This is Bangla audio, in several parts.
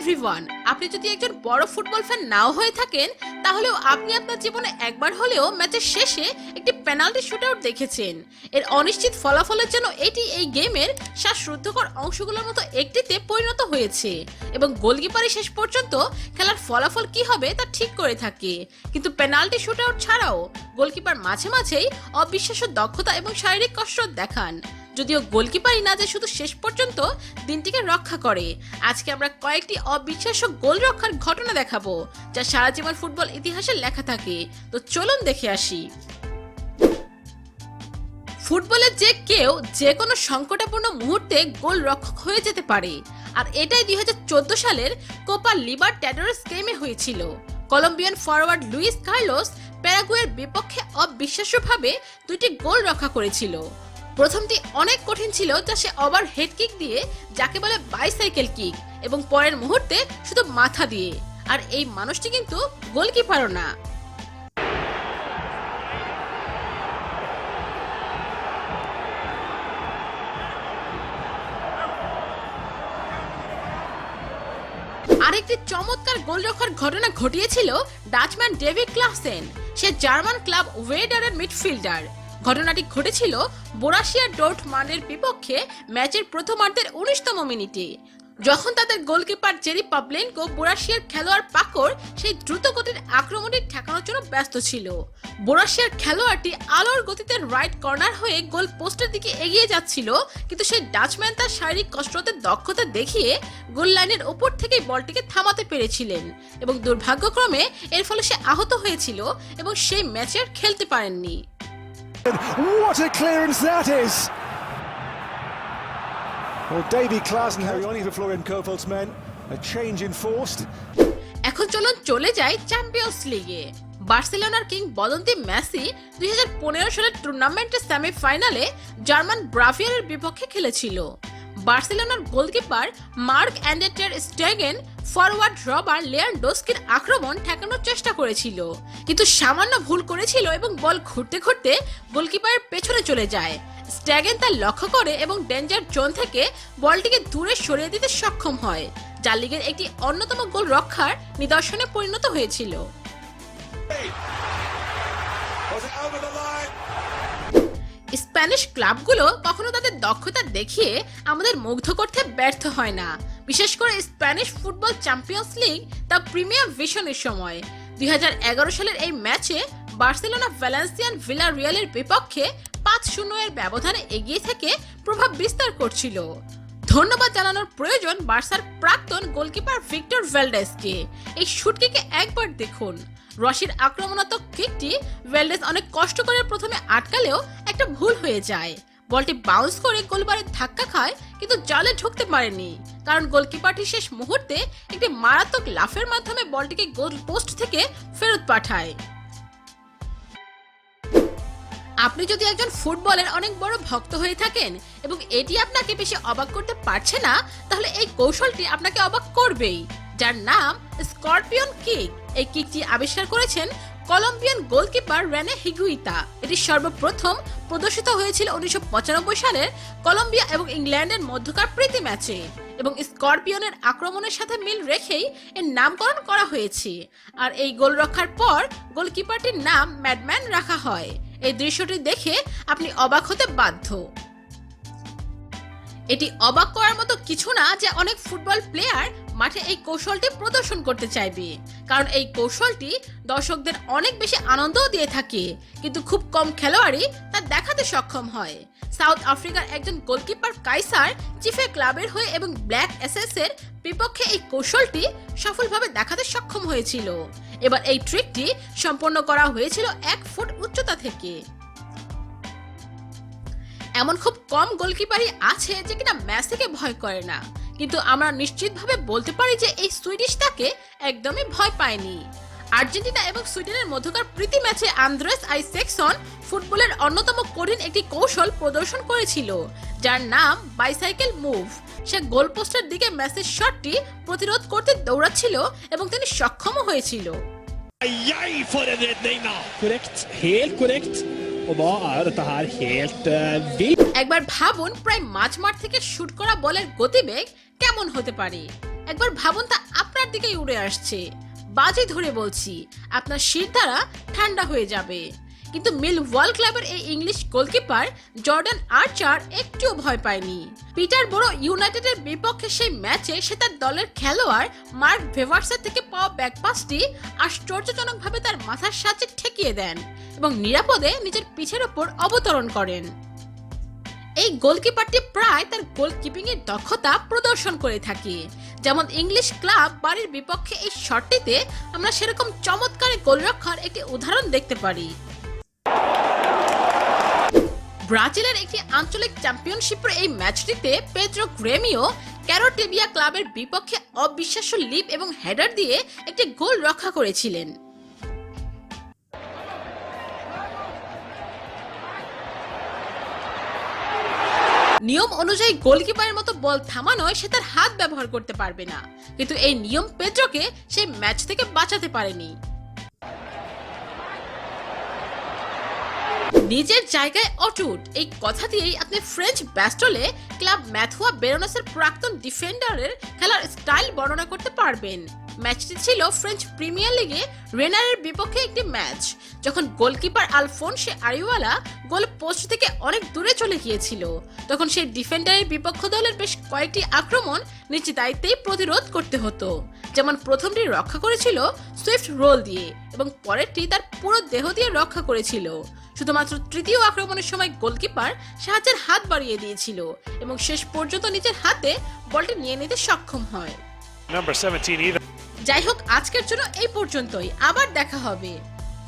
এভরিওয়ান আপনি যদি একজন বড় ফুটবল ফ্যান নাও হয়ে থাকেন, তাহলেও আপনি আপনার জীবনে একবার হলেও ম্যাচের শেষে একটি পেনাল্টি শুটআউট দেখেছেন। এর অনিশ্চিত ফলাফলের জন্য এটি এই গেমের শ্বাসরুদ্ধকর অংশগুলোর মতো একটিতে পরিণত হয়েছে এবং গোলকিপারই শেষ পর্যন্ত খেলার ফলাফল কি হবে তা ঠিক করে থাকে। কিন্তু পেনাল্টি শুটআউট ছাড়াও গোলকিপার মাঝে মাঝেই অবিশ্বাস্য দক্ষতা এবং শারীরিক কসরত দেখান। যদিও গোলকিপারই না, যে শুধু শেষ পর্যন্ত দিনটিকে রক্ষা করে। আজকে আমরা কয়েকটি অবিশ্বাস্য গোল রক্ষার ঘটনা দেখাবো, যা সারা জীবন ফুটবল ইতিহাসে লেখা থাকে। তো চলুন দেখে আসি। ফুটবলের যে কেউ যে কোনো সংকটাপূর্ণ মুহূর্তে গোল রক্ষক হয়ে যেতে পারে। আর এটাই দুই চোদ্দ সালের কোপা লিবার ট্যাডারস গেমে হয়েছিল। কলম্বিয়ান ফরওয়ার্ড লুইস কার্লোস প্যারাগুয়ের বিপক্ষে অবিশ্বাস্যভাবে দুইটি গোল রক্ষা করেছিল। প্রথমটি অনেক কঠিন ছিল, যা সে ওভার হেড কিক দিয়ে, যাকে বলে বাইসাইকেল কিক, এবং পরের মুহূর্তে শুধু মাথা দিয়ে। আর এই মানুষটি কিন্তু গোলকিপারও না। আরেকটি চমৎকার গোলরক্ষার ঘটনা ঘটিয়েছিল ডাচম্যান ডেভিড ক্লাসেন, সে জার্মান ক্লাব ওয়েডারের মিডফিল্ডার। ঘটনাটি ঘটেছিল বোরাসিয়া ডোর্টমানের বিপক্ষে ম্যাচের প্রথমার্ধের উনিশতম মিনিটে। যখন তাদের গোলকিপার জেরি পাবলেনকো বোরাসিয়ার খেলোয়াড় পাকর সেই দ্রুত গতির আক্রমণটি ঠেকানোর জন্য ব্যস্ত ছিল। বোরাসিয়ার খেলোয়াড়টি আলোর গতিতে রাইট কর্নার হয়ে গোল পোস্টের দিকে এগিয়ে যাচ্ছিল, কিন্তু সেই ডাচম্যান তার শারীরিক কসরতের দক্ষতা দেখিয়ে গোল লাইনের ওপর থেকেই বলটিকে থামাতে পেরেছিলেন এবং দুর্ভাগ্যক্রমে এর ফলে সে আহত হয়েছিল এবং সেই ম্যাচে খেলতে পারেননি। What a clearance that is! Well, Davy Klaasen on for Florian Kofeld's men. A change enforced. এখন চলুন চলে যাই চ্যাম্পিয়ন্স লিগে বার্সেলোনার কিং বদন্তি মেসি দুই হাজার পনেরো সালের টুর্নামেন্টের সেমিফাইনালে জার্মান ব্রাভিয়ারের বিপক্ষে খেলেছিল বার্সেলোনার গোলকিপার মার্ক অ্যান্ডেটের স্টেগেন ফরওয়ার্ড রবার লেয়ান্ডোস্কির আক্রমণ ঠেকানোর চেষ্টা করেছিল। কিন্তু সামান্য ভুল করেছিল এবং বল ঘুরতে ঘুরতে গোলকিপারের পেছনে চলে যায়। স্ট্যাগেন তা লক্ষ্য করে এবং ডেঞ্জার জোন থেকে বলটিকে দূরে সরিয়ে দিতে সক্ষম হয়, যা লিগের একটি অন্যতম গোল রক্ষার নিদর্শনে পরিণত হয়েছিল। স্প্যানিশ ক্লাবগুলো কখনো তাদের দক্ষতা দেখিয়ে আমাদের মুগ্ধ করতে ব্যর্থ হয় না। বিশেষ করে স্প্যানিশ ফুটবল চ্যাম্পিয়ন্স লিগ তা প্রিমিয়াম ভিশনের সময়। দুই হাজার এগারো সালের এই ম্যাচে বার্সেলোনা ভ্যালেন্সিয়ান ভিলা রিয়ালের বিপক্ষে পাঁচ শূন্য এর ব্যবধানে এগিয়ে থেকে প্রভাব বিস্তার করছিল। ধন্যবাদ জানানোর প্রয়োজন বার্সার প্রাক্তন গোলকিপার ভিক্টর ভেলডেসকে এই শুটকিকে একবার দেখুন। রশির আক্রমণাত্মক কিকটি ভেলডেস অনেক কষ্ট করে প্রথমে আটকালেও একটা ভুল হয়ে যায়। বলটি বাউন্স করে গোলবারে ধাক্কা খায়, কিন্তু জালে ঢুকতে পারেনি। কারণ গোলকিপারটি শেষ মুহূর্তে একটি মারাত্মক লাফের মাধ্যমে বলটিকে গোল পোস্ট থেকে ফেরত পাঠায়। আপনি যদি একজন ফুটবলের অনেক বড় ভক্ত হয়ে থাকেন এবং এটি আপনাকে বেশি অবাক করতে পারছে না, তাহলে এই কৌশলটি আপনাকে অবাক করবেই। যার নাম স্করপিয়ন কিক। এই কিকটি আবিষ্কার করেছেন কলম্বিয়ান গোলকিপার রেনে হিগুইতা। এটি সর্বপ্রথম প্রদর্শিত হয়েছিল উনিশশো পঁচানব্বই সালের কলম্বিয়া এবং ইংল্যান্ডের মধ্যকার প্রীতি ম্যাচে এবং স্করপিয়নের আক্রমণের সাথে মিল রেখেই এর নামকরণ করা হয়েছে। আর এই গোল রক্ষার পর গোলকিপারটির নাম ম্যাডম্যান রাখা হয়। এই দৃশ্যটি দেখে আপনি অবাক হতে বাধ্য। এটি অবাক করার মতো কিছু না যে অনেক ফুটবল প্লেয়ার মাঠে এই কৌশলটি প্রদর্শন করতে চাইবে। কারণ এই কৌশলটি দর্শকদের অনেক বেশি আনন্দও দিয়ে থাকে। কিন্তু খুব কম খেলোয়াড়ই তা দেখাতে সক্ষম হয়। সাউথ আফ্রিকার একজন গোলকিপার কাইসার চিফে ক্লাবের হয়ে এবং ব্ল্যাক এসএস এর বিপক্ষে এই কৌশলটি সফলভাবে দেখাতে সক্ষম হয়েছিল। এবার এই ট্রিকটি সম্পন্ন করা হয়েছিল এক ফুট উচ্চতা থেকে। এমন খুব কম গোলকিপারই আছে যে কিনা মেসিকে ভয় করে না। কিন্তু আমরা নিশ্চিতভাবে বলতে পারি যে এই সুইডিশ তাকে একদমই ভয় পায়নি। আর্জেন্টিনা এবং সুইডেনের মধ্যকার প্রীতি ম্যাচে আন্দ্রেস আই সেকসন ফুটবলের অন্যতম কঠিন একটি কৌশল প্রদর্শন করেছিল, যার নাম বাইসাইকেল মুভ। সে গোলপোস্টের দিকে ম্যাচের শটটি প্রতিরোধ করতে দৌড়াচ্ছিল এবং তিনি সক্ষমও হয়েছিল। Jeg for en redning, da! Korrekt. Helt korrekt. Og da er jo dette her helt uh, vilt. একবার ভাবুন প্রায় মাঝ মাঠ থেকে শুট করা বলের গতিবেগ কেমন হতে পারে একবার ভাবুন তা আপনার দিকেই উড়ে আসছে বাজি ধরে বলছি আপনার শির দ্বারা ঠান্ডা হয়ে যাবে কিন্তু মিল ওয়ার্ল্ড ক্লাবের এই ইংলিশ গোলকিপার জর্ডান আর্চার একটুও ভয় পায়নি। পিটার বড় ইউনাইটেডের বিপক্ষে সেই ম্যাচে সে তার দলের খেলোয়াড় মার্ক ভেভার্সের থেকে পাওয়া ব্যাকপাসটি আশ্চর্যজনকভাবে তার মাথার সাহায্যে ঠেকিয়ে দেন এবং নিরাপদে নিজের পিঠের ওপর অবতরণ করেন। এই গোলকিপারটি প্রায় তার গোলকিপিং এর দক্ষতা প্রদর্শন করে থাকে। যেমন ইংলিশ ক্লাব বাড়ির বিপক্ষে এই শটটিতে আমরা সেরকম চমৎকার গোলরক্ষার একটি উদাহরণ দেখতে পারি। ব্রাজিলের একটি আঞ্চলিক চ্যাম্পিয়নশিপের এই ম্যাচটিতে পেদ্রো গ্রেমিও ক্যারোটেবিয়া ক্লাবের বিপক্ষে অবিশ্বাস্য লিপ এবং হেডার দিয়ে একটি গোল রক্ষা করেছিলেন। নিয়ম অনুযায়ী গোলকিপারের মতো বল থামানোয় সে তার হাত ব্যবহার করতে পারবে না। কিন্তু এই নিয়ম পেদ্রোকে সেই ম্যাচ থেকে বাঁচাতে পারেনি। নিজের জায়গায় অটুট। এই কথা দিয়েই আপনি ফ্রেঞ্চ ব্যাস্টলে ক্লাব ম্যাথুয়া বেরোনাসের প্রাক্তন ডিফেন্ডারের খেলার স্টাইল বর্ণনা করতে পারবেন। ম্যাচটি ছিল ফ্রেঞ্চ প্রিমিয়ার লিগে রেনারের বিপক্ষে একটি ম্যাচ। যখন গোলকিপার আলফোনসে আরিওয়ালা গোল পোস্ট থেকে অনেক দূরে চলে গিয়েছিল, তখন সেই ডিফেন্ডারের বিপক্ষ দলের বেশ কয়েকটি আক্রমণ নিজ দায়িত্বেই প্রতিরোধ করতে হতো। যেমন প্রথমটি রক্ষা করেছিল সুইফট রোল দিয়ে এবং পরেরটি তার পুরো দেহ দিয়ে রক্ষা করেছিল। শুধুমাত্র তৃতীয় আক্রমণের সময় গোলকিপার সাহায্যের হাত বাড়িয়ে দিয়েছিল এবং শেষ পর্যন্ত নিজের হাতে বলটি নিয়ে নিতে সক্ষম হয়। Number 17 either. যাই হোক আজকের জন্য এই পর্যন্তই। আবার দেখা হবে।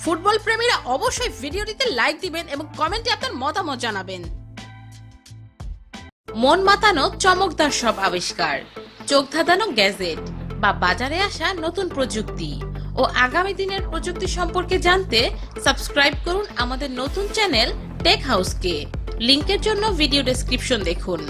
ফুটবল প্রেমীরা অবশ্যই ভিডিওটিতে লাইক দিবেন এবং কমেন্টে আপনার মতামত জানাবেন। মন মাতানো চমকদার সব আবিষ্কার। চোখ ধাঁধানো গ্যাজেট বা বাজারে আসা নতুন প্রযুক্তি। ও আগামী দিনের প্রযুক্তি সম্পর্কে জানতে সাবস্ক্রাইব করুন আমাদের নতুন চ্যানেল টেক হাউসকে লিংকের জন্য ভিডিও ডেসক্রিপশন দেখুন।